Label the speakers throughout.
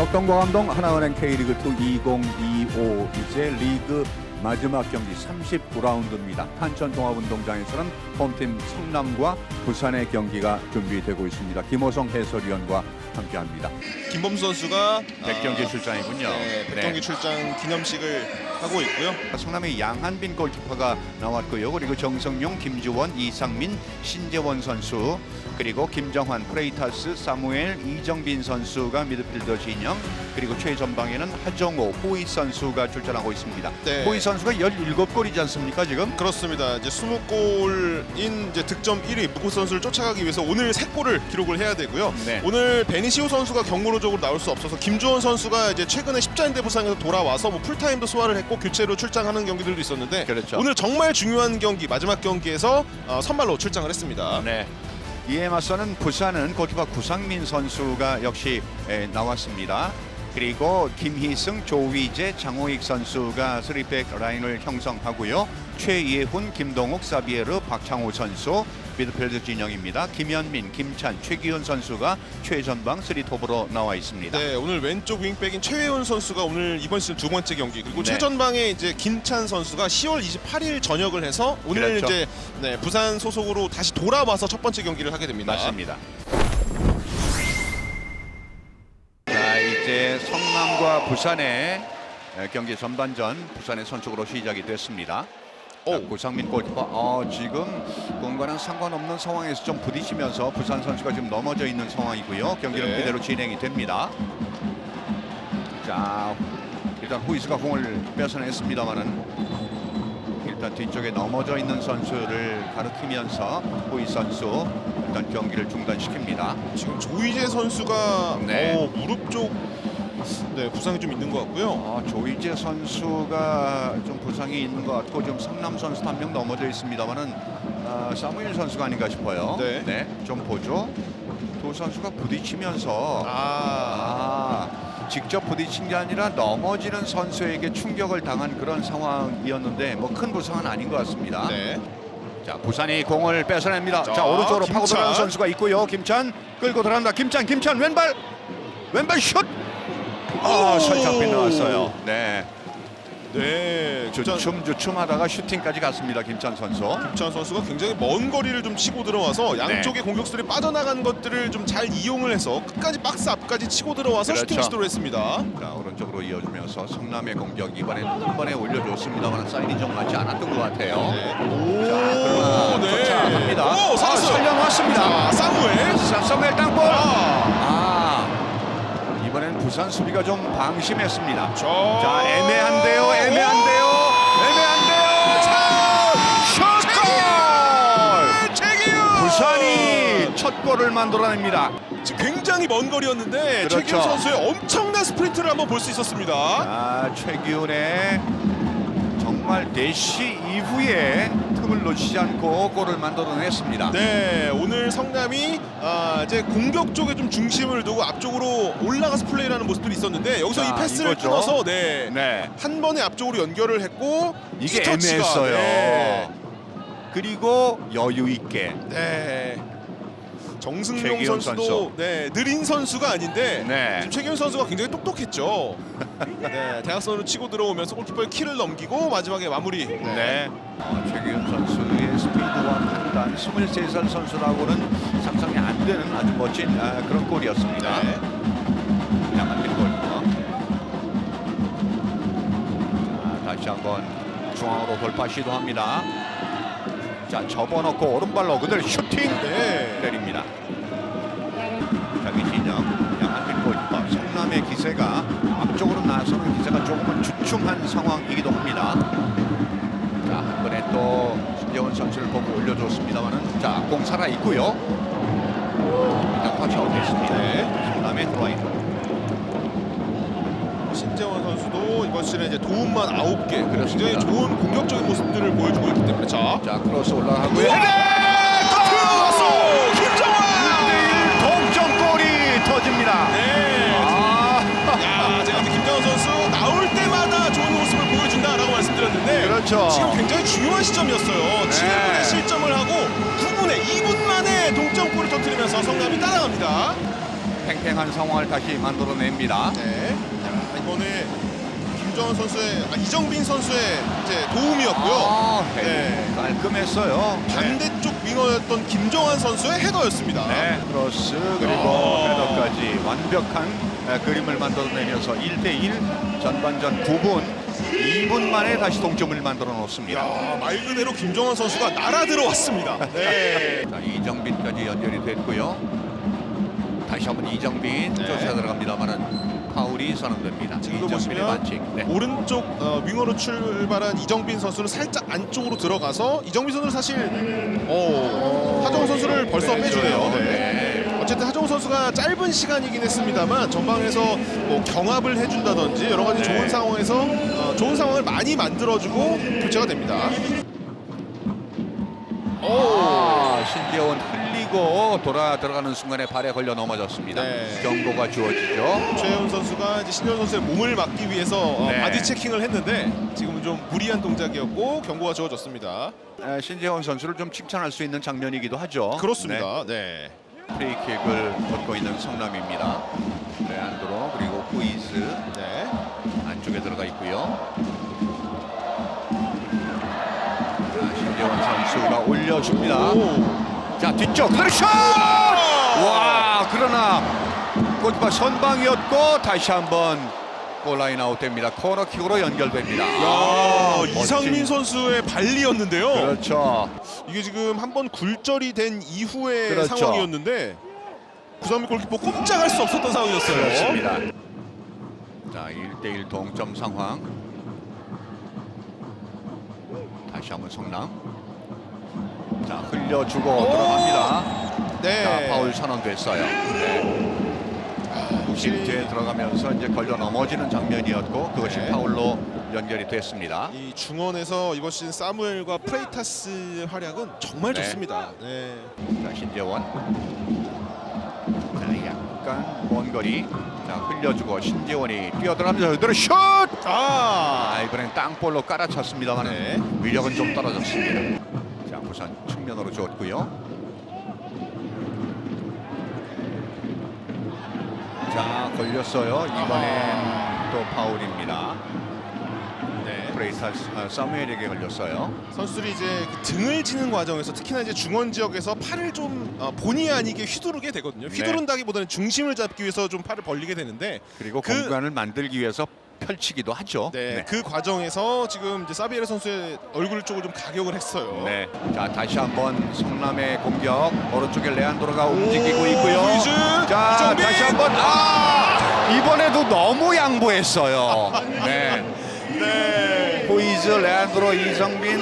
Speaker 1: 역동과 감동 하나은행 K리그 2 2025 이제 리그 마지막 경기 39라운드입니다. 탄천동합운동장에서는 홈팀 성남과 부산의 경기가 준비되고 있습니다. 김호성 해설위원과 함께합니다.
Speaker 2: 김범수 선수가
Speaker 1: 백경기
Speaker 2: 아,
Speaker 1: 출장이군요.
Speaker 2: 네, 백경기 출장 기념식을 하고 있고요.
Speaker 1: 성남의 양한빈 골키퍼가 나왔고요. 그리고 정성용, 김주원, 이상민, 신재원 선수 그리고 김정환, 프레이타스, 사무엘, 이정빈 선수가 미드필더 진영 그리고 최전방에는 하정호, 호이 선수가 출전하고 있습니다.
Speaker 2: 네.
Speaker 1: 호이 선수가 17골이지 않습니까 지금?
Speaker 2: 그렇습니다. 이제 20골인 이제 득점 1위 무고 선수를 쫓아가기 위해서 오늘 3골을 기록을 해야 되고요.
Speaker 1: 네.
Speaker 2: 오늘 베니시오 선수가 경무로적으로 나올 수 없어서 김주원 선수가 이제 최근에 십자인대 부상에서 돌아와서 뭐 풀타임도 소화를 했고 교체로 출장하는 경기들도 있었는데
Speaker 1: 그렇죠.
Speaker 2: 오늘 정말 중요한 경기 마지막 경기에서 어, 선발로 출장을 했습니다.
Speaker 1: 네. 이에 맞서는 부산은 골키퍼 구상민 선수가 역시 에, 나왔습니다. 그리고 김희승, 조위재, 장호익 선수가 3백 라인을 형성하고요. 최예훈, 김동욱, 사비에르, 박창호 선수 미드필드 진영입니다. 김현민, 김찬, 최기훈 선수가 최전방 3톱으로 나와 있습니다.
Speaker 2: 네, 오늘 왼쪽 윙백인 최회훈 선수가 오늘 이번 시즌 두 번째 경기 그리고
Speaker 1: 네.
Speaker 2: 최전방에 이제 김찬 선수가 10월 28일 전역을 해서 오늘
Speaker 1: 그렇죠.
Speaker 2: 이제 네, 부산 소속으로 다시 돌아와서 첫 번째 경기를 하게 됩니다.
Speaker 1: 맞습니다. 자 이제 성남과 부산의 에, 경기 전반전 부산의 선축으로 시작이 됐습니다. 자,
Speaker 2: 오.
Speaker 1: 구상민 골키퍼 어, 지금 공과는 상관없는 상황에서 좀 부딪히면서 부산 선수가 지금 넘어져 있는 상황이고요. 경기는
Speaker 2: 네.
Speaker 1: 그대로 진행이 됩니다. 자 일단 후이스가 공을 뺏어냈습니다만은 일단 뒤쪽에 넘어져 있는 선수를 가르치면서 후이 선수 일단 경기를 중단시킵니다.
Speaker 2: 지금 조이제 선수가
Speaker 1: 네.
Speaker 2: 어, 무릎 쪽 네, 부상이 좀 있는 것 같고요.
Speaker 1: 어, 조이제 선수가 좀 부상이 있는 것 같고 지금 성남 선수 한 명 넘어져 있습니다만은 어, 사무엘 선수가 아닌가 싶어요.
Speaker 2: 네.
Speaker 1: 좀 보죠. 두 선수가 부딪히면서
Speaker 2: 아,
Speaker 1: 아, 직접 부딪힌 게 아니라 넘어지는 선수에게 충격을 당한 그런 상황이었는데 뭐 큰 부상은 아닌 것 같습니다.
Speaker 2: 네.
Speaker 1: 자 부산이 공을 뺏어냅니다. 자,
Speaker 2: 자,
Speaker 1: 오른쪽으로
Speaker 2: 김찬.
Speaker 1: 파고 들어가는 선수가 있고요. 김찬 끌고 들어간다. 김찬 김찬 왼발 왼발 슛. 아
Speaker 2: 오!
Speaker 1: 살짝 빗나왔어요. 네.
Speaker 2: 네. 김찬,
Speaker 1: 주춤 주춤하다가 슈팅까지 갔습니다. 김찬 선수.
Speaker 2: 김찬 선수가 굉장히 먼 거리를 좀 치고 들어와서
Speaker 1: 네.
Speaker 2: 양쪽의 공격수들이 빠져나간 것들을 좀 잘 이용을 해서 끝까지 박스 앞까지 치고 들어와서
Speaker 1: 그렇죠.
Speaker 2: 슈팅 시도를 했습니다.
Speaker 1: 자 오른쪽으로 이어주면서 성남의 공격 이번에 한 번에 올려줬습니다만 사인이 좀 맞지 않았던 것 같아요.
Speaker 2: 네.
Speaker 1: 자 그러나
Speaker 2: 오, 네.
Speaker 1: 쫓아갑니다.
Speaker 2: 오,
Speaker 1: 아,
Speaker 2: 살았어요.
Speaker 1: 살려놓았습니다.
Speaker 2: 자, 사무엘.
Speaker 1: 사- 사무엘 땅볼.
Speaker 2: 아,
Speaker 1: 아 부산 수비가 좀 방심했습니다.
Speaker 2: 자,
Speaker 1: 자 애매한데요, 애매한데요, 애매한데요. 자, 슛골!
Speaker 2: 최기훈.
Speaker 1: 부산이 첫 골을 만들어냅니다.
Speaker 2: 지금 굉장히 먼 거리였는데
Speaker 1: 그렇죠.
Speaker 2: 최기훈 선수의 엄청난 스프린트를 한번 볼 수 있었습니다.
Speaker 1: 아 최기훈의 정말 대시 이후에 틈을 놓치지 않고 골을 만들어냈습니다.
Speaker 2: 네, 오늘 성남이 아, 이제 공격 쪽에 좀 중심을 두고 앞쪽으로 올라가서 플레이를 하는 모습들이 있었는데 여기서
Speaker 1: 자,
Speaker 2: 이 패스를
Speaker 1: 이거죠.
Speaker 2: 끊어서 네,
Speaker 1: 네,
Speaker 2: 한 번에 앞쪽으로 연결을 했고
Speaker 1: 이게
Speaker 2: 터치가,
Speaker 1: 애매했어요.
Speaker 2: 네.
Speaker 1: 그리고 여유 있게
Speaker 2: 네. 정승용
Speaker 1: 최기훈
Speaker 2: 선수도
Speaker 1: 선수.
Speaker 2: 네, 느린 선수가 아닌데
Speaker 1: 네.
Speaker 2: 지금 최기훈 선수가 굉장히 똑똑했죠. 네, 대각선으로 치고 들어오면서 골키퍼의 키를 넘기고 마지막에 마무리.
Speaker 1: 네. 어, 최기훈 선수의 스피드와 판단, 23살 선수라고는 상상이 안 되는 아주 멋진 아, 그런 골이었습니다.
Speaker 2: 네.
Speaker 1: 양한빈 골. 자, 다시 한번 중앙으로 돌파 시도합니다. 자, 접어놓고 오른발로 그대로 슈팅
Speaker 2: 네.
Speaker 1: 때립니다. 자기 진영 양한빈 골키퍼 성남의 기세가 앞쪽으로 나서는 기세가 조금은 주춤한 상황이기도 합니다. 자, 한 번에 또 신재원 선수를 보고 올려줬습니다만은 자, 공 살아 있고요. 일단 터치아웃 됐습니다.
Speaker 2: 네.
Speaker 1: 성남의 드라이브.
Speaker 2: 신재원 선수도 이번 시즌에 이제 도움만 9개 굉장히
Speaker 1: 그렇습니다.
Speaker 2: 좋은 공격적인 모습들을 보여주고 있기 때문에 자
Speaker 1: 자, 크로스 올라가고요.
Speaker 2: 들어갔어 김정환
Speaker 1: 1대1 동점골이 터집니다.
Speaker 2: 네.
Speaker 1: 아,
Speaker 2: 야 제가 이제 김정환 선수 나올 때마다 좋은 모습을 보여준다라고 말씀드렸는데
Speaker 1: 그렇죠.
Speaker 2: 지금 굉장히 중요한 시점이었어요 7분의 실점을 하고 9분에 2분 만에 동점골을 터뜨리면서 성남이 따라갑니다
Speaker 1: 팽팽한 상황을 다시 만들어냅니다.
Speaker 2: 네. 자, 이번에 김정은 선수의 아, 이정빈 선수의 이제 도움이었고요.
Speaker 1: 아,
Speaker 2: 네.
Speaker 1: 깔끔했어요. 네.
Speaker 2: 반대쪽 윙어였던 김정환 선수의 헤더였습니다.
Speaker 1: 네, 크로스 그리고
Speaker 2: 어.
Speaker 1: 헤더까지 완벽한 에, 그림을 만들어내면서 1대1 전반전 9분 2분 만에 다시 동점을 만들어 놓습니다.
Speaker 2: 야, 말 그대로 김정환 선수가 날아 들어왔습니다. 네.
Speaker 1: 자, 이정빈까지 연결이 됐고요. 다시 한번 이정빈
Speaker 2: 네.
Speaker 1: 쫓아 들어갑니다만은 파울이 선언됩니다.
Speaker 2: 지금도
Speaker 1: 이정빈의
Speaker 2: 보시면
Speaker 1: 반칙. 네.
Speaker 2: 오른쪽 어, 윙어로 출발한 이정빈 선수는 살짝 안쪽으로 들어가서 이정빈 선수는 사실 어, 하정우 선수를 벌써 빼주네요. 네. 어쨌든 하정우 선수가 짧은 시간이긴 했습니다만 전방에서 뭐 경합을 해준다든지 여러 가지
Speaker 1: 네.
Speaker 2: 좋은 상황에서 어, 좋은 상황을 많이 만들어주고 교체가 됩니다.
Speaker 1: 신재원 흘리고 돌아 들어가는 순간에 발에 걸려 넘어졌습니다.
Speaker 2: 네.
Speaker 1: 경고가 주어지죠.
Speaker 2: 최혜원 선수가 이제 신현 선수의 몸을 막기 위해서 어,
Speaker 1: 네.
Speaker 2: 바디 체킹을 했는데 지금은 좀 무리한 동작이었고 경고가 주어졌습니다.
Speaker 1: 에, 신재원 선수를 좀 칭찬할 수 있는 장면이기도 하죠.
Speaker 2: 그렇습니다. 네.
Speaker 1: 네. 프리킥을 얻고 있는 성남입니다. 레안드로 그리고 후이즈
Speaker 2: 네.
Speaker 1: 안쪽에 들어가 있고요. 자, 신재원 선수가 올려줍니다.
Speaker 2: 오.
Speaker 1: 자 뒤쪽 슛! 와 그러나 골키퍼 선방이었고 다시 한번 골라인 아웃됩니다. 코너킥으로 연결됩니다.
Speaker 2: 야,
Speaker 1: 아,
Speaker 2: 이상민 선수의 발리였는데요.
Speaker 1: 그렇죠.
Speaker 2: 이게 지금 한번 굴절이 된 이후의
Speaker 1: 그렇죠.
Speaker 2: 상황이었는데 구상민 골키퍼 꼼짝할 수 없었던 상황이었어요.
Speaker 1: 그렇습니다. 자 1대1 동점 상황. 다시 한번 성남. 자 흘려주고
Speaker 2: 오!
Speaker 1: 들어갑니다.
Speaker 2: 네.
Speaker 1: 자 파울 선언됐어요. 네. 실제 들어가면서 이제 걸려 넘어지는 장면이었고 그것이
Speaker 2: 네.
Speaker 1: 파울로 연결이 됐습니다.
Speaker 2: 이 중원에서 이번 시즌 사무엘과 프레이타스 활약은 정말
Speaker 1: 네.
Speaker 2: 좋습니다. 네.
Speaker 1: 자 신재원. 자 약간 먼 거리. 자 흘려주고 신재원이 뛰어들어가면서 그대로 슛!
Speaker 2: 아,
Speaker 1: 아 이번엔 땅볼로 깔아찼습니다만
Speaker 2: 네.
Speaker 1: 위력은 좀 떨어졌습니다. 자 부산 측면으로 줬고요. 자 걸렸어요. 이번엔 또 파울입니다.
Speaker 2: 네.
Speaker 1: 브레이사 아, 사무엘에게 걸렸어요.
Speaker 2: 선수들이 이제 그 등을 지는 과정에서 특히나 이제 중원 지역에서 팔을 좀 어, 본의 아니게 휘두르게 되거든요.
Speaker 1: 네.
Speaker 2: 휘두른다기보다는 중심을 잡기 위해서 좀 팔을 벌리게 되는데
Speaker 1: 그리고
Speaker 2: 그-
Speaker 1: 공간을 만들기 위해서 펼치기도 하죠.
Speaker 2: 네, 그 과정에서 지금 이제 사비에르 선수의 얼굴 쪽을 좀 가격을 했어요.
Speaker 1: 네. 자 다시 한번 성남의 공격 오른쪽에 레안도로가 움직이고 있고요.
Speaker 2: 후이즈,
Speaker 1: 자
Speaker 2: 이정빈!
Speaker 1: 다시 한번 아 이번에도 너무 양보했어요. 네.
Speaker 2: 네.
Speaker 1: 호이즈, 레안드로, 이성빈.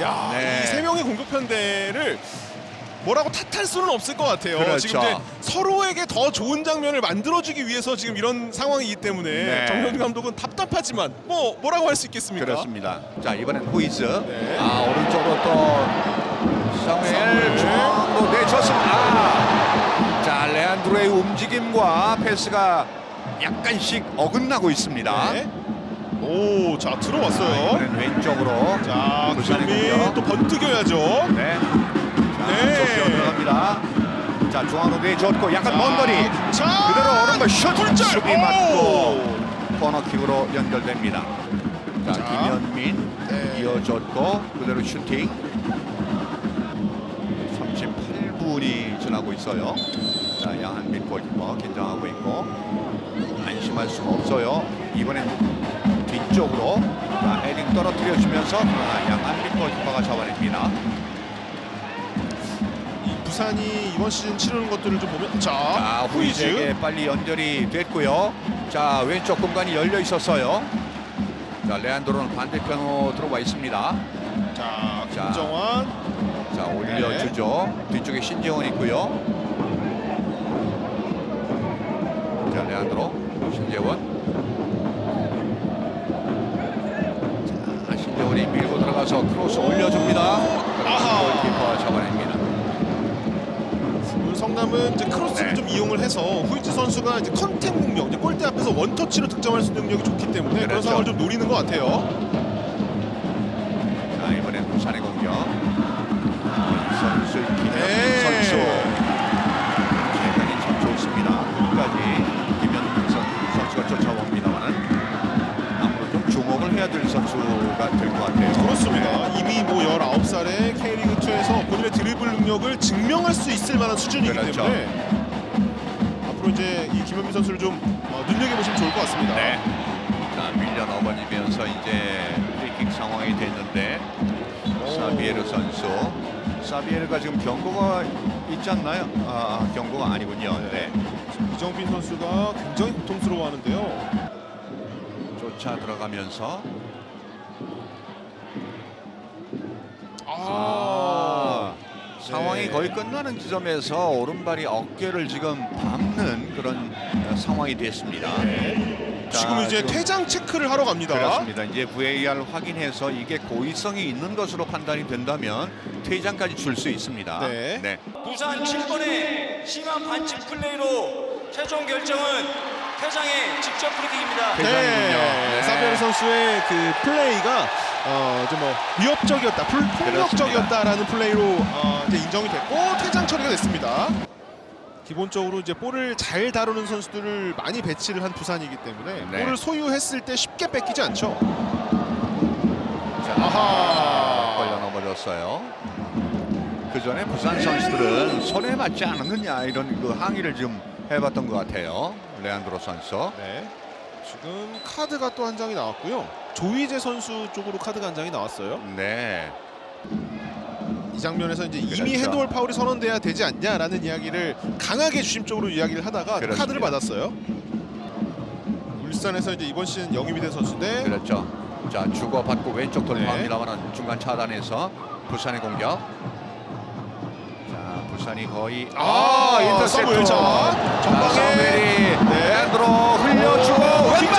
Speaker 2: 야,
Speaker 1: 네.
Speaker 2: 이 세 명의 공격 편대를 뭐라고 탓할 수는 없을 것 같아요.
Speaker 1: 그렇죠.
Speaker 2: 지금 이제 서로에게 더 좋은 장면을 만들어주기 위해서 지금 이런 상황이기 때문에
Speaker 1: 네.
Speaker 2: 정현 감독은 답답하지만 뭐 뭐라고 할 수 있겠습니까?
Speaker 1: 그렇습니다. 자 이번엔 호이즈.
Speaker 2: 네.
Speaker 1: 아 오른쪽으로 또 사무엘. 중앙으로 내줬습니다. 아. 자 레안드로의 움직임과 패스가 약간씩 어긋나고 있습니다.
Speaker 2: 네. 오, 자
Speaker 1: 자,
Speaker 2: 들어왔어요.
Speaker 1: 이번엔 왼쪽으로.
Speaker 2: 자,
Speaker 1: 공격.
Speaker 2: 또 번뜩여야죠.
Speaker 1: 네. 자,
Speaker 2: 네.
Speaker 1: 들어갑니다. 자 중앙으로 내줬고 약간 먼 거리.
Speaker 2: 자,
Speaker 1: 그대로 오른발 슛!
Speaker 2: 굴절!
Speaker 1: 수비
Speaker 2: 오!
Speaker 1: 맞고 코너킥으로 연결됩니다. 자,
Speaker 2: 자.
Speaker 1: 김현민
Speaker 2: 네.
Speaker 1: 이어줬고 그대로 슈팅. 38분이 지나고 있어요. 자, 양한빈 골키퍼 긴장하고 있고 안심할 수가 없어요. 이번엔 뒤쪽으로 자, 헤딩 떨어뜨려 주면서 그러나 양한빈 골키퍼가 잡아냅니다.
Speaker 2: 이 부산이 이번 시즌 치르는 것들을 좀 보면 자,
Speaker 1: 자, 후이즈에게 빨리 연결이 됐고요. 자, 왼쪽 공간이 열려 있었어요. 자, 레안도로는 반대편으로 들어와 있습니다.
Speaker 2: 자,
Speaker 1: 자.
Speaker 2: 김정환
Speaker 1: 자, 올려주죠. 뒤쪽에 신재원 있고요. 자, 레안드로, 신재원. 자, 신재원이 밀고 들어가서 크로스 올려줍니다.
Speaker 2: 아하.
Speaker 1: 골키퍼 잡아냅니다.
Speaker 2: 성남은 이제 크로스를
Speaker 1: 네.
Speaker 2: 좀 이용을 해서 후이츠 선수가 이제 컨택 능력, 이제 골대 앞에서 원터치로 득점할 수 있는 능력이 좋기 때문에 그런
Speaker 1: 그렇죠.
Speaker 2: 상황을 좀 노리는 것 같아요.
Speaker 1: 자, 이번엔 부산의 공격. 선수 김현 네. 선수. 대단히 참 좋습니다. 끝까지 김현
Speaker 2: 선수가 쫓아옵니다만 앞으로 좀 주목을 해야 될
Speaker 1: 선수가 될 것 같아요. 그렇습니다. 이미
Speaker 2: 뭐 19살에 K리그2에서 본인의 드리블 능력을 증명할 수 있을 만한 수준이기
Speaker 1: 그렇죠.
Speaker 2: 때문에 앞으로 이제 이 김현민 선수를 좀 어, 눈여겨보시면 좋을 것 같습니다.
Speaker 1: 네. 자 밀려 넘어지면서 이제 프리킥 상황이 됐는데 사비에르 선수. 사비에르가 지금 경고가 있지 않나요? 아 경고가 아니군요. 네.
Speaker 2: 이정빈 선수가 굉장히 고통스러워하는데요.
Speaker 1: 쫓아 들어가면서
Speaker 2: 아,
Speaker 1: 상황이
Speaker 2: 네.
Speaker 1: 거의 끝나는 지점에서 오른발이 어깨를 지금 밟는 그런 어, 상황이 됐습니다. 자,
Speaker 2: 지금 이제
Speaker 1: 지금
Speaker 2: 퇴장 체크를 하러 갑니다.
Speaker 1: 그렇습니다. 이제 VAR 확인해서 이게 고의성이 있는 것으로 판단이 된다면 퇴장까지 줄 수 있습니다.
Speaker 2: 네.
Speaker 3: 부산 7번의 심한 반칙 플레이로 최종 결정은 퇴장의 직접 프리킥입니다.
Speaker 1: 퇴장이군요.
Speaker 2: 네, 사비에르 선수의 그 플레이가 어, 좀뭐 위협적이었다, 불, 폭력적이었다라는 플레이로 어, 이제 인정이 됐고 퇴장 처리가 됐습니다. 기본적으로 이제 볼을 잘 다루는 선수들을 많이 배치를 한 부산이기 때문에
Speaker 1: 네.
Speaker 2: 볼을 소유했을 때 쉽게 뺏기지 않죠.
Speaker 1: 자,
Speaker 2: 아하.
Speaker 1: 걸려 넘어졌어요. 그 전에 부산 선수들은 손에 맞지 않았느냐 이런 그 항의를 좀 해봤던 것 같아요. 레안드로 선수.
Speaker 2: 네. 지금 카드가 또 한 장이 나왔고요. 조이제 선수 쪽으로 카드가 한 장이 나왔어요.
Speaker 1: 네.
Speaker 2: 이 장면에서 이제 이미
Speaker 1: 그렇죠.
Speaker 2: 핸드볼 파울이 선언돼야 되지 않냐라는 이야기를 강하게 주심적으로 이야기를 하다가
Speaker 1: 그렇습니다.
Speaker 2: 카드를 받았어요. 울산에서 이제 이번 시즌 영입이 된 선수인데
Speaker 1: 그렇죠. 자 주고받고 왼쪽
Speaker 2: 네.
Speaker 1: 돌파합니다만 중간 차단해서 부산의 공격. 자 부산이 거의
Speaker 2: 아,
Speaker 1: 인터셉터.
Speaker 2: 서브일 자, 전방에.
Speaker 1: 전방에
Speaker 2: 네.
Speaker 1: 레안드로 흘려주고
Speaker 2: 왼발!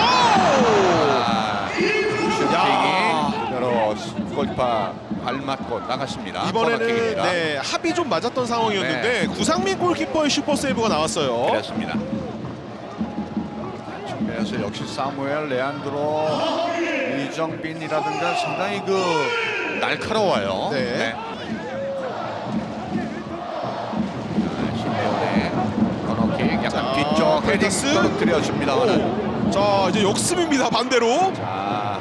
Speaker 1: 아, 슈팅이 그대로 골파 발맞고 나갔습니다.
Speaker 2: 이번에는
Speaker 1: 코너킥입니다.
Speaker 2: 네, 합이 좀 맞았던 상황이었는데
Speaker 1: 네.
Speaker 2: 구상민 골키퍼의 슈퍼 세이브가 나왔어요.
Speaker 1: 그렇습니다. 측면에서 역시 사무엘, 레안드로, 이정빈이라든가 상당히 그 날카로워요.
Speaker 2: 네.
Speaker 1: 헤딩
Speaker 2: 페이터스.
Speaker 1: 떨어뜨려줍니다만은
Speaker 2: 자 이제 역습입니다 반대로.
Speaker 1: 자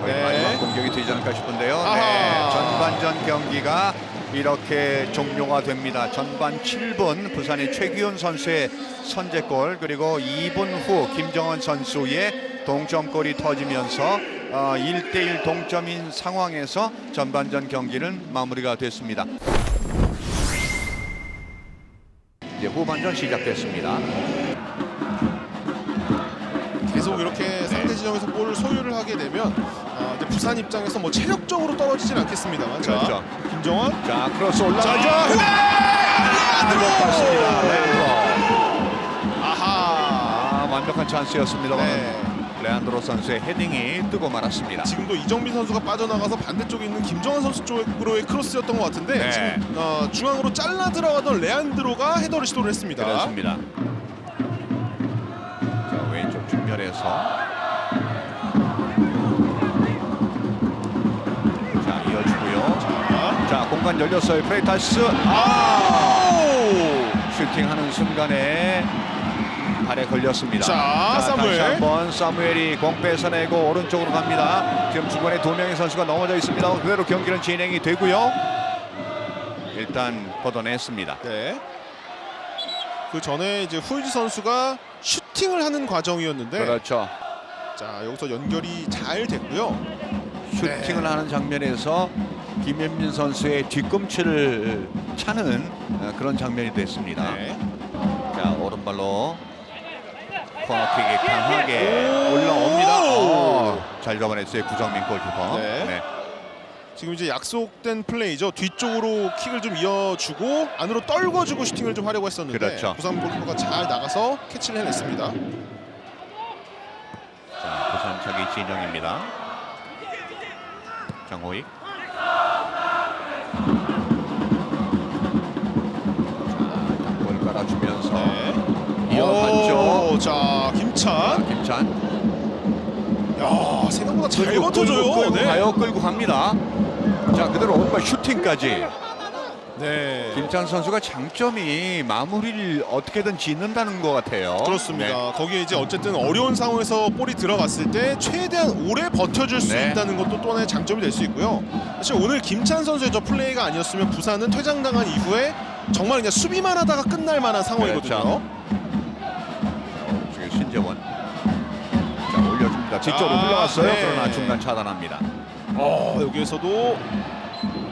Speaker 1: 거의
Speaker 2: 네.
Speaker 1: 마지막 공격이 되지 않을까 싶은데요. 네, 전반전 경기가 이렇게 종료가 됩니다. 전반 7분 부산의 최기훈 선수의 선제골 그리고 2분 후 김정원 선수의 동점골이 터지면서 어, 1대1 동점인 상황에서 전반전 경기는 마무리가 됐습니다. 이제 후반전 시작됐습니다.
Speaker 2: 지정에서 볼을 소유를 하게 되면 어, 부산 입장에서 뭐 체력적으로 떨어지진 않겠습니다만 자,
Speaker 1: 그렇죠.
Speaker 2: 김정원
Speaker 1: 자 크로스
Speaker 2: 자,
Speaker 1: 올라가죠.
Speaker 2: 헤딩!
Speaker 1: 못 봤습니다. 레안드로.
Speaker 2: 아하
Speaker 1: 아, 완벽한 찬스였습니다.
Speaker 2: 네.
Speaker 1: 레안드로 선수의 헤딩이 뜨고 말았습니다.
Speaker 2: 지금도 이정빈 선수가 빠져나가서 반대쪽에 있는 김정환 선수 쪽으로의 크로스였던 것 같은데
Speaker 1: 네.
Speaker 2: 지금 어, 중앙으로 잘라 들어가던 레안드로가 헤더를 시도를 했습니다.
Speaker 1: 그렇습니다. 공간 열렸어요. 프레이타스
Speaker 2: 아!
Speaker 1: 슈팅하는 순간에 발에 걸렸습니다.
Speaker 2: 자, 사무엘.
Speaker 1: 다시 한번 사무엘이 공 뺏어내고 오른쪽으로 갑니다. 지금 중간에 두 명의 선수가 넘어져 있습니다. 그대로 경기는 진행이 되고요. 일단 걷어냈습니다.
Speaker 2: 네. 그 전에 이제 후이즈 선수가 슈팅을 하는 과정이었는데
Speaker 1: 그렇죠.
Speaker 2: 자 여기서 연결이 잘 됐고요.
Speaker 1: 슈팅을 하는 장면에서 김현민 선수의 뒤꿈치를 차는 어, 그런 장면이 됐습니다.
Speaker 2: 네.
Speaker 1: 자 오른발로 코너킥이 강하게
Speaker 2: 오!
Speaker 1: 올라옵니다. 어, 잘 잡아냈어요 구정민 골키퍼.
Speaker 2: 네. 지금 이제 약속된 플레이죠. 뒤쪽으로 킥을 좀 이어주고 안으로 떨궈주고 슈팅을 좀 하려고 했었는데
Speaker 1: 그렇죠.
Speaker 2: 부산 골키퍼가 잘 나가서 캐치를 해냈습니다.
Speaker 1: 자 부산 차기 진영입니다. 장호익.
Speaker 2: 네.
Speaker 1: 이어봤죠.
Speaker 2: 오, 자 김찬.
Speaker 1: 자, 김찬.
Speaker 2: 야 생각보다 잘
Speaker 1: 끌고,
Speaker 2: 버텨줘요.
Speaker 1: 끌고, 끌고
Speaker 2: 네.
Speaker 1: 가요. 끌고 갑니다. 자 그대로 오른발 슈팅까지.
Speaker 2: 네.
Speaker 1: 김찬 선수가 장점이 마무리를 어떻게든 짓는다는 것 같아요.
Speaker 2: 그렇습니다.
Speaker 1: 네.
Speaker 2: 거기에 이제 어쨌든 어려운 상황에서 볼이 들어갔을 때 최대한 오래 버텨줄 수
Speaker 1: 네.
Speaker 2: 있다는 것도 또 하나의 장점이 될 수 있고요. 사실 오늘 김찬 선수의 저 플레이가 아니었으면 부산은 퇴장당한 이후에 정말 그냥 수비만 하다가 끝날 만한 상황이거든요.
Speaker 1: 그렇죠. 오른쪽에 신재원. 자 올려줍니다. 뒤쪽으로
Speaker 2: 아,
Speaker 1: 흘러갔어요.
Speaker 2: 네.
Speaker 1: 그러나 중간 차단합니다.
Speaker 2: 어, 여기에서도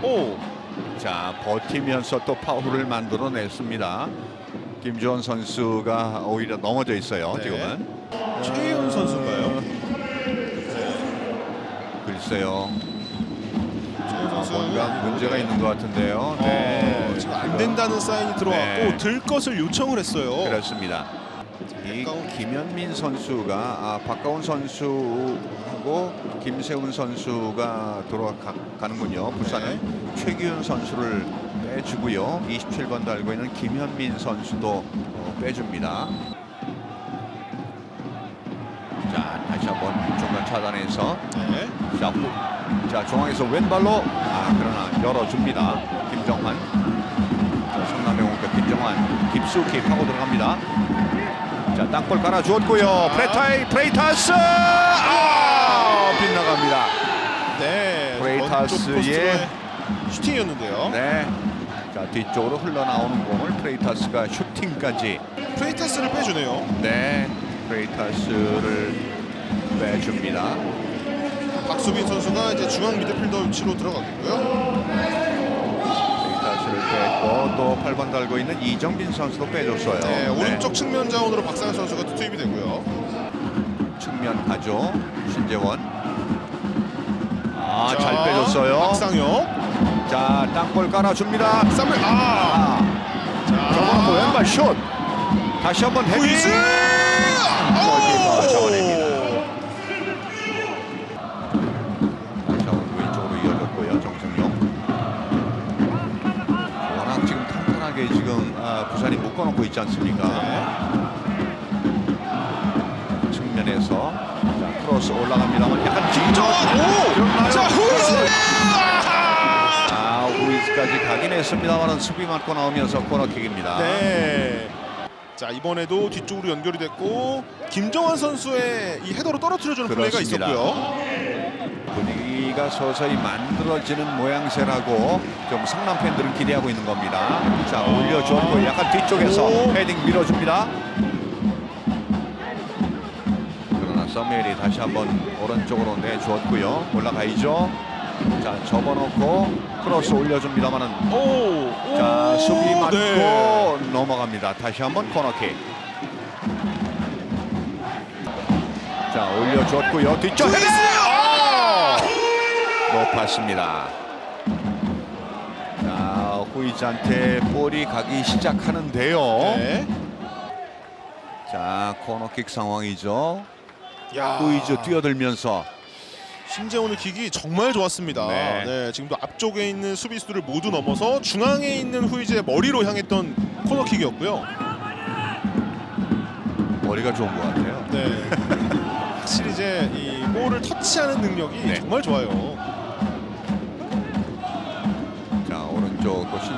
Speaker 2: 오
Speaker 1: 자 버티면서 또 파울을 만들어냈습니다. 김주원 선수가 오히려 넘어져 있어요.
Speaker 2: 네.
Speaker 1: 지금은.
Speaker 2: 최희훈 선수인가요?
Speaker 1: 글쎄요. 뭔가 문제가 있는 것 같은데요.
Speaker 2: 네. 지금 안 된다는 사인이 들어왔고
Speaker 1: 네.
Speaker 2: 들 것을 요청을 했어요.
Speaker 1: 그렇습니다. 이 김현민 선수가 아, 박가운 선수하고 김세훈 선수가 돌아가는군요. 부산은 최기훈 선수를 빼주고요. 27번 달고 있는 김현민 선수도 어, 빼줍니다. 자 다시 한번 중간 차단해서
Speaker 2: 네.
Speaker 1: 자, 후, 자 중앙에서 왼발로 아 그러나 열어줍니다. 김정환 자, 성남의 김정환 깊숙이 파고 들어갑니다. 자 땅볼 깔아주었고요.
Speaker 2: 자.
Speaker 1: 프레타이 프레이타스 아 빗나갑니다.
Speaker 2: 네.
Speaker 1: 프레이타스의-
Speaker 2: 슈팅이었는데요.
Speaker 1: 네. 자 뒤쪽으로 흘러나오는 공을 프레이타스가 슈팅까지
Speaker 2: 프레이타스를 빼주네요.
Speaker 1: 네 프레이타스를 빼줍니다.
Speaker 2: 박수빈 선수가 이제 중앙 미드필더 위치로 들어가겠고요.
Speaker 1: 뺐고 또 8번 달고 있는 이정빈 선수도 빼줬어요.
Speaker 2: 네, 오른쪽 측면 자원으로 박상현 선수가 또 투입이 되고요.
Speaker 1: 측면 가죠. 신재원. 아,
Speaker 2: 자,
Speaker 1: 잘 빼줬어요.
Speaker 2: 박상혁,
Speaker 1: 자, 땅볼 깔아줍니다.
Speaker 2: 쌈을 아,
Speaker 1: 아,
Speaker 2: 자,
Speaker 1: 저번에 왼발 슛. 다시 한번 헤딩.
Speaker 2: 후이스,
Speaker 1: 골키퍼 잡아냅니다. 묶어놓고 있지 않습니까?
Speaker 2: 네.
Speaker 1: 측면에서 자, 크로스 올라갑니다만 약간
Speaker 2: 김정환, 오? 자 후이스, 아하!
Speaker 1: 아, 우이스까지 가긴 했습니다만 수비 맞고 나오면서 코너킥입니다.
Speaker 2: 네. 자 이번에도 뒤쪽으로 연결이 됐고 김정환 선수의 이 헤더로 떨어뜨려주는 플레이가
Speaker 1: 그렇습니다.
Speaker 2: 있었고요.
Speaker 1: 분위기가 서서히 만들어지는 모양새라고 좀 성남 팬들은 기대하고 있는 겁니다. 자, 올려줬고 약간 뒤쪽에서
Speaker 2: 오.
Speaker 1: 헤딩 밀어줍니다. 그러나 서멜이 다시 한번 오른쪽으로 내주었고요. 올라가야죠. 자, 접어놓고 크로스 올려줍니다만은
Speaker 2: 오,
Speaker 1: 자
Speaker 2: 오,
Speaker 1: 수비 맞고
Speaker 2: 네.
Speaker 1: 넘어갑니다. 다시 한번 코너킥. 자 올려줬고요. 뒤쪽 헤딩! 아! 높았습니다. 자 후이즈한테 볼이 가기 시작하는데요.
Speaker 2: 네.
Speaker 1: 자 코너킥 상황이죠.
Speaker 2: 야,
Speaker 1: 후이즈 뛰어들면서
Speaker 2: 신재원의 킥이 정말 좋았습니다.
Speaker 1: 네.
Speaker 2: 네. 지금도 앞쪽에 있는 수비수들을 모두 넘어서 중앙에 있는 후이즈의 머리로 향했던 코너킥이었고요.
Speaker 1: 머리가 좋은 것 같아요.
Speaker 2: 네. 확실히 이제 이 볼을 터치하는 능력이
Speaker 1: 네.
Speaker 2: 정말 좋아요.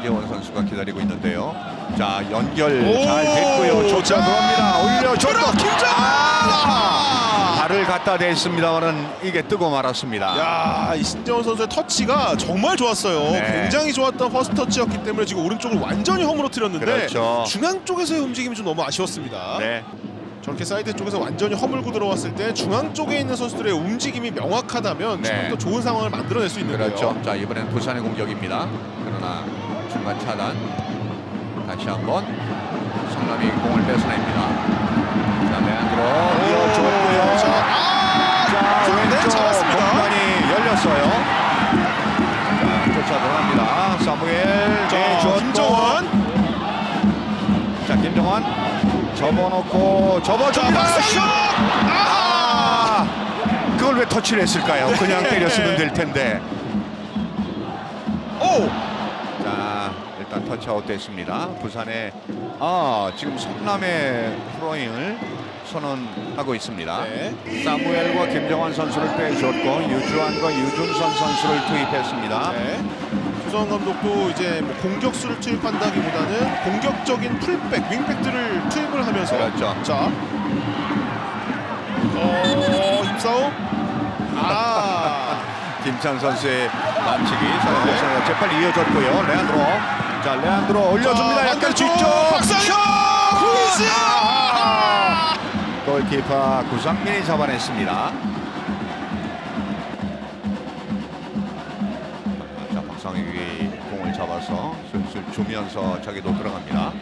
Speaker 1: 신재원 선수가 기다리고 있는데요. 자 연결
Speaker 2: 오!
Speaker 1: 잘 됐고요. 조차
Speaker 2: 자,
Speaker 1: 들어갑니다. 올려줬고
Speaker 2: 김정환!
Speaker 1: 아! 발을 갖다 댔습니다만은 이게 뜨고 말았습니다.
Speaker 2: 야, 이 신재원 선수의 터치가 정말 좋았어요.
Speaker 1: 네.
Speaker 2: 굉장히 좋았던 퍼스트 터치였기 때문에 지금 오른쪽을 완전히 허물어뜨렸는데
Speaker 1: 그렇죠.
Speaker 2: 중앙 쪽에서의 움직임이 좀 너무 아쉬웠습니다.
Speaker 1: 네.
Speaker 2: 저렇게 사이드 쪽에서 완전히 허물고 들어왔을 때 중앙 쪽에 있는 선수들의 움직임이 명확하다면
Speaker 1: 네.
Speaker 2: 지금 또 좋은 상황을 만들어낼 수 있는데요.
Speaker 1: 그렇죠. 자 이번엔 부산의 공격입니다. 그러나 중간 차단 다시 한번 성남이 공을 뺏어냅니다. 자 레안드로 이어줬고요.
Speaker 2: 자, 아!
Speaker 1: 자
Speaker 2: 네,
Speaker 1: 왼쪽
Speaker 2: 잡았습니다.
Speaker 1: 공간이 열렸어요. 자 쫓아 들어갑니다. 사무엘
Speaker 2: 자,
Speaker 1: 내줬고.
Speaker 2: 김정환.
Speaker 1: 자 김정환 접어놓고
Speaker 2: 자,
Speaker 1: 접어줍니다.
Speaker 2: 아하!
Speaker 1: 아 그걸 왜 터치를 했을까요? 그냥
Speaker 2: 네.
Speaker 1: 때렸으면 될 텐데.
Speaker 2: 오!
Speaker 1: 자 일단 터치아웃 됐습니다. 부산의 아 지금 성남의 프로잉을 선언하고 있습니다.
Speaker 2: 네.
Speaker 1: 사무엘과 김정환 선수를 빼줬고 유주환과 유준선 선수를 투입했습니다.
Speaker 2: 네. 조성환 감독도 이제 뭐 공격수를 투입한다기보다는 공격적인 풀백, 윙백들을 투입을 하면서
Speaker 1: 그렇죠.
Speaker 2: 자, 어, 입싸움. 아,
Speaker 1: 김찬 선수의 만치기 사연에서 재빨리 이어졌고요. 레안드로. 자, 레안드로 올려줍니다.
Speaker 2: 자,
Speaker 1: 약간 뒤쪽.
Speaker 2: 박상현 후이즈.
Speaker 1: 아! 골키퍼 구상민이 잡아냈습니다. 자, 박상익이 공을 잡아서 슬슬 주면서 자기도 들어갑니다.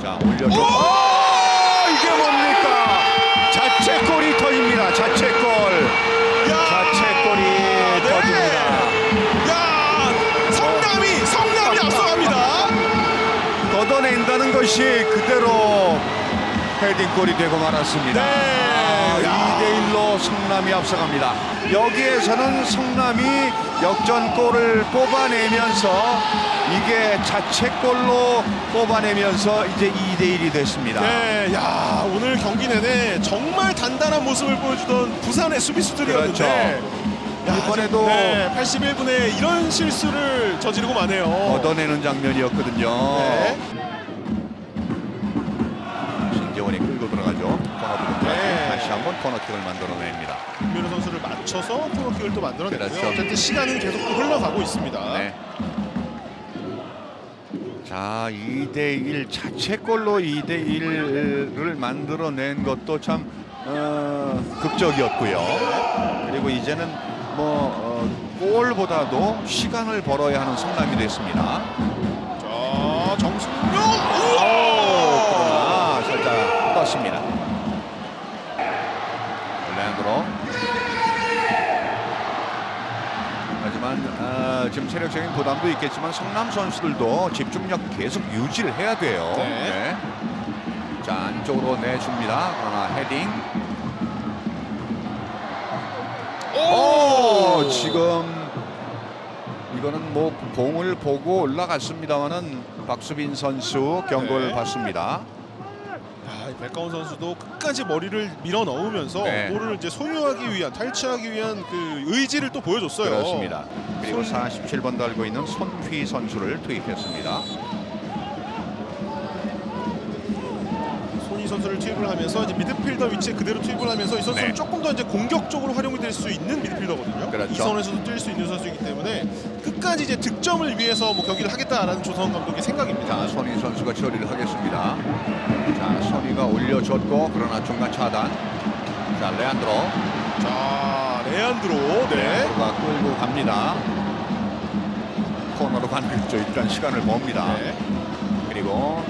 Speaker 1: 자, 올려줘. 것이 그대로 헤딩골이 되고 말았습니다.
Speaker 2: 네. 야.
Speaker 1: 2대1로 성남이 앞서갑니다. 여기에서는 성남이 역전골을 뽑아내면서 이게 자책골로 뽑아내면서 이제 2대1이 됐습니다.
Speaker 2: 네, 야 오늘 경기 내내 정말 단단한 모습을 보여주던 부산의 수비수들이었는데 야,
Speaker 1: 그렇죠. 이번에도
Speaker 2: 네, 81분에 이런 실수를 저지르고 마네요.
Speaker 1: 걷어내는 장면이었거든요.
Speaker 2: 네.
Speaker 1: 코너킥을 만들어냅니다.
Speaker 2: 김민호 선수를 맞춰서 코너킥을 또 만들어냈고요.
Speaker 1: 그렇죠.
Speaker 2: 어쨌든 시간은 계속 또 흘러가고 있습니다.
Speaker 1: 네. 자, 2대1 자책골로 2대1을 만들어낸 것도 참 어, 극적이었고요. 그리고 이제는 뭐 어, 골보다도 시간을 벌어야 하는 성남이 됐습니다.
Speaker 2: 자, 정승용.
Speaker 1: 오! 그러나 살짝 떴습니다. 레안드로. 하지만 아, 지금 체력적인 부담도 있겠지만 성남 선수들도 집중력 계속 유지를 해야 돼요.
Speaker 2: 네.
Speaker 1: 자 안쪽으로 내줍니다. 그러나 헤딩. 오, 지금 이거는 뭐 공을 보고 올라갔습니다만은 박수빈 선수 경고를
Speaker 2: 네.
Speaker 1: 받습니다.
Speaker 2: 백가운 선수도 끝까지 머리를 밀어 넣으면서
Speaker 1: 네.
Speaker 2: 볼을 이제 소유하기 위한 탈취하기 위한 그 의지를 또 보여줬어요.
Speaker 1: 그렇습니다. 그리고 47번 달고 있는 손휘 선수를 투입했습니다.
Speaker 2: 선수를 투입을 하면서 이제 미드필더 위치에 그대로 투입을 하면서 이 선수는
Speaker 1: 네.
Speaker 2: 조금 더 이제 공격적으로 활용이 될 수 있는 미드필더거든요.
Speaker 1: 그렇죠.
Speaker 2: 이 선에서도 뛸 수 있는 선수이기 때문에 끝까지 이제 득점을 위해서 뭐 경기를 하겠다라는 조성 감독의 생각입니다.
Speaker 1: 자, 손희 선수가 처리를 하겠습니다. 자, 손희가 올려줬고 그러나 중간 차단. 자, 레안드로.
Speaker 2: 자, 레안드로 네.
Speaker 1: 레안드로가 끌고 갑니다. 코너로 가는 죠 일단 시간을 봅니다.
Speaker 2: 네.
Speaker 1: 그리고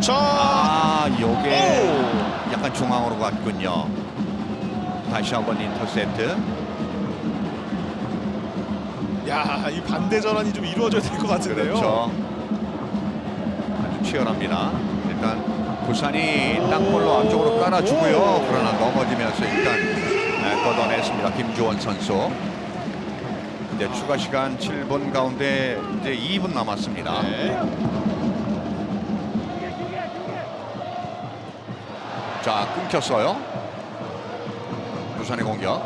Speaker 2: 자,
Speaker 1: 아, 요게
Speaker 2: 오!
Speaker 1: 약간 중앙으로 갔군요. 다시 한번 인터셉트.
Speaker 2: 야, 이 반대 전환이 좀 이루어져야 될 것 같은데요.
Speaker 1: 그렇죠. 아주 치열합니다. 일단 부산이 땅볼로 앞쪽으로 깔아주고요.
Speaker 2: 오.
Speaker 1: 그러나 넘어지면서 일단 네, 걷어냈습니다. 김주원 선수. 이제 추가 시간 7분 가운데 이제 2분 남았습니다.
Speaker 2: 네.
Speaker 1: 자 끊겼어요. 부산의 공격.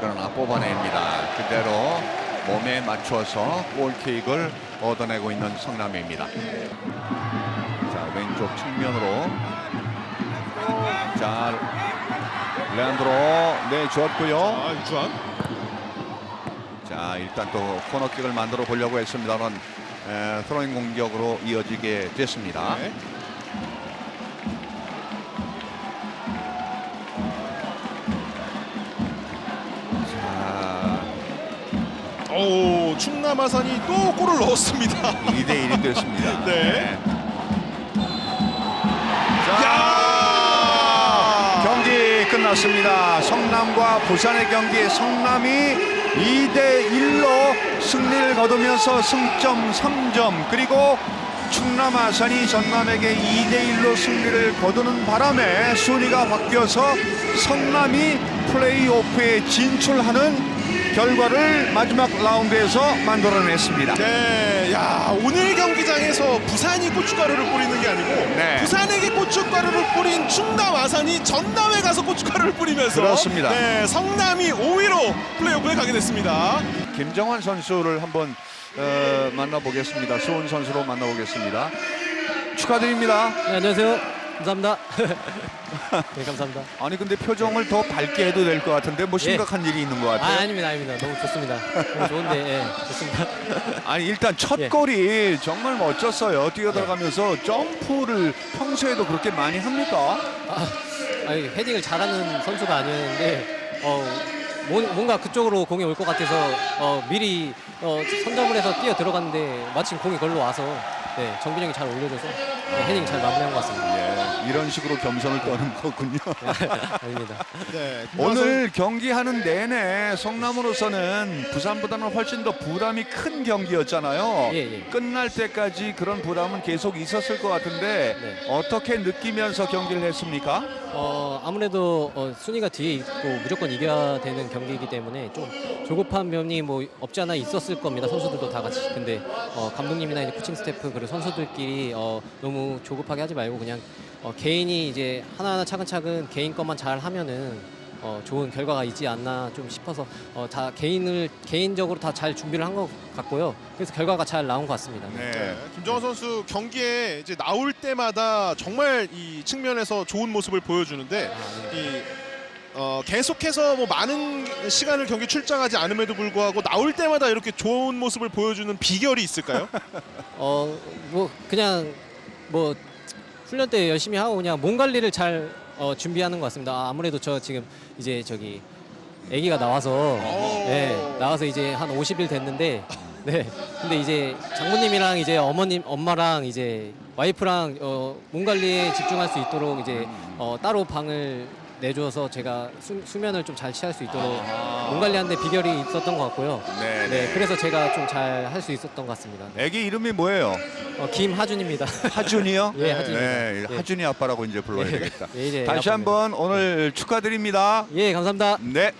Speaker 1: 그러나 뽑아냅니다. 그대로 몸에 맞춰서 골킥을 얻어내고 있는 성남입니다. 자 왼쪽 측면으로 자 레안드로 내줬고요.
Speaker 2: 아, 유주환.
Speaker 1: 자 일단 또 코너킥을 만들어 보려고 했습니다만 에, 스로잉 공격으로 이어지게 됐습니다.
Speaker 2: 네.
Speaker 1: 자,
Speaker 2: 오, 충남 아산이 또 골을 넣었습니다.
Speaker 1: 2대 1이 됐습니다.
Speaker 2: 네.
Speaker 1: 자,
Speaker 2: 야!
Speaker 1: 경기 끝났습니다. 성남과 부산의 경기 성남이 2대 1로 승리를 거두면서 승점 3점 그리고 충남 아산이 전남에게 2대 1로 승리를 거두는 바람에 순위가 바뀌어서 성남이 플레이오프에 진출하는 결과를 마지막 라운드에서 만들어냈습니다.
Speaker 2: 네, 야 오늘 경기장에서 부산이 고춧가루를 뿌리는 게 아니고
Speaker 1: 네.
Speaker 2: 부산에게 고춧가루를 뿌린 충남 아산이 전남에 가서 고춧가루를 뿌리면서
Speaker 1: 그렇습니다.
Speaker 2: 네, 성남이 5위로 플레이오프에 가게 됐습니다.
Speaker 1: 김정환 선수를 한번 어, 만나보겠습니다. 수원 선수로 만나보겠습니다. 축하드립니다.
Speaker 4: 네, 안녕하세요. 감사합니다. 네, 감사합니다.
Speaker 1: 아니 근데 표정을 더 밝게 해도 될 것 같은데 뭐 심각한 일이 있는 것
Speaker 4: 아,
Speaker 1: 같아요.
Speaker 4: 아닙니다, 아닙니다. 너무 좋습니다. 너무 좋은데, 예, 좋습니다.
Speaker 1: 아니 일단 첫
Speaker 4: 예.
Speaker 1: 골이 정말 멋졌어요. 뛰어들어가면서 점프를 평소에도 그렇게 많이 합니까?
Speaker 4: 아니, 헤딩을 잘하는 선수가 아니었는데, 어, 뭔- 뭔가 그쪽으로 공이 올 것 같아서 어, 미리 어, 선점을 해서 뛰어 들어갔는데 마침 공이 걸로 와서 네, 정빈 형이 잘 올려줘서. 네, 헤딩 잘 마무리한 것 같습니다.
Speaker 1: 예, 이런 식으로 겸손을 떠는 거군요.
Speaker 4: 아닙니다.
Speaker 2: 네,
Speaker 1: 오늘 경기하는 내내 성남으로서는 부산보다는 훨씬 더 부담이 큰 경기였잖아요.
Speaker 4: 예, 예.
Speaker 1: 끝날 때까지 그런 부담은 계속 있었을 것 같은데
Speaker 4: 네.
Speaker 1: 어떻게 느끼면서 경기를 했습니까?
Speaker 4: 어, 아무래도 어, 순위가 뒤에 있고 무조건 이겨야 되는 경기이기 때문에 좀 조급한 면이 뭐 없지 않아 있었을 겁니다. 선수들도 다 같이. 근데 어, 감독님이나 이제 코칭 스태프 그리고 선수들끼리 어, 너무 조급하게 하지 말고 그냥 어, 개인이 이제 하나하나 차근차근 개인 것만 잘 하면은 어, 좋은 결과가 있지 않나 좀 싶어서 어, 다 개인을 개인적으로 다 잘 준비를 한 것 같고요. 그래서 결과가 잘 나온 것 같습니다.
Speaker 2: 네, 김정환 선수 경기에 이제 나올 때마다 정말 이 측면에서 좋은 모습을 보여주는데
Speaker 4: 아, 네.
Speaker 2: 이 어, 계속해서 뭐 많은 시간을 경기 출장하지 않음에도 불구하고 나올 때마다 이렇게 좋은 모습을 보여주는 비결이 있을까요?
Speaker 4: 어, 뭐 그냥 뭐 훈련 때 열심히 하고 그냥 몸 관리를 잘 어, 준비하는 것 같습니다. 아, 아무래도 저 지금 이제 저기 아기가 나와서 네, 나와서 이제 한 50일 됐는데 네. 근데 이제 장모님이랑 이제 어머님, 엄마랑 이제 와이프랑 어, 몸 관리에 집중할 수 있도록 이제 어, 따로 방을 내줘서 제가 수, 수면을 좀 잘 취할 수 있도록 몸 관리하는데 비결이 있었던 것 같고요.
Speaker 1: 네,
Speaker 4: 네, 그래서 제가 좀 잘 할 수 있었던 것 같습니다.
Speaker 1: 애기 이름이 뭐예요?
Speaker 4: 어, 김하준입니다.
Speaker 1: 하준이요?
Speaker 4: 예, 하준입니다.
Speaker 1: 네,
Speaker 4: 예.
Speaker 1: 하준이 아빠라고 이제 불러야
Speaker 4: 예.
Speaker 1: 되겠다.
Speaker 4: 예, 이제
Speaker 1: 다시
Speaker 4: 아빠입니다.
Speaker 1: 한번 오늘 축하드립니다.
Speaker 4: 예, 감사합니다.
Speaker 1: 네.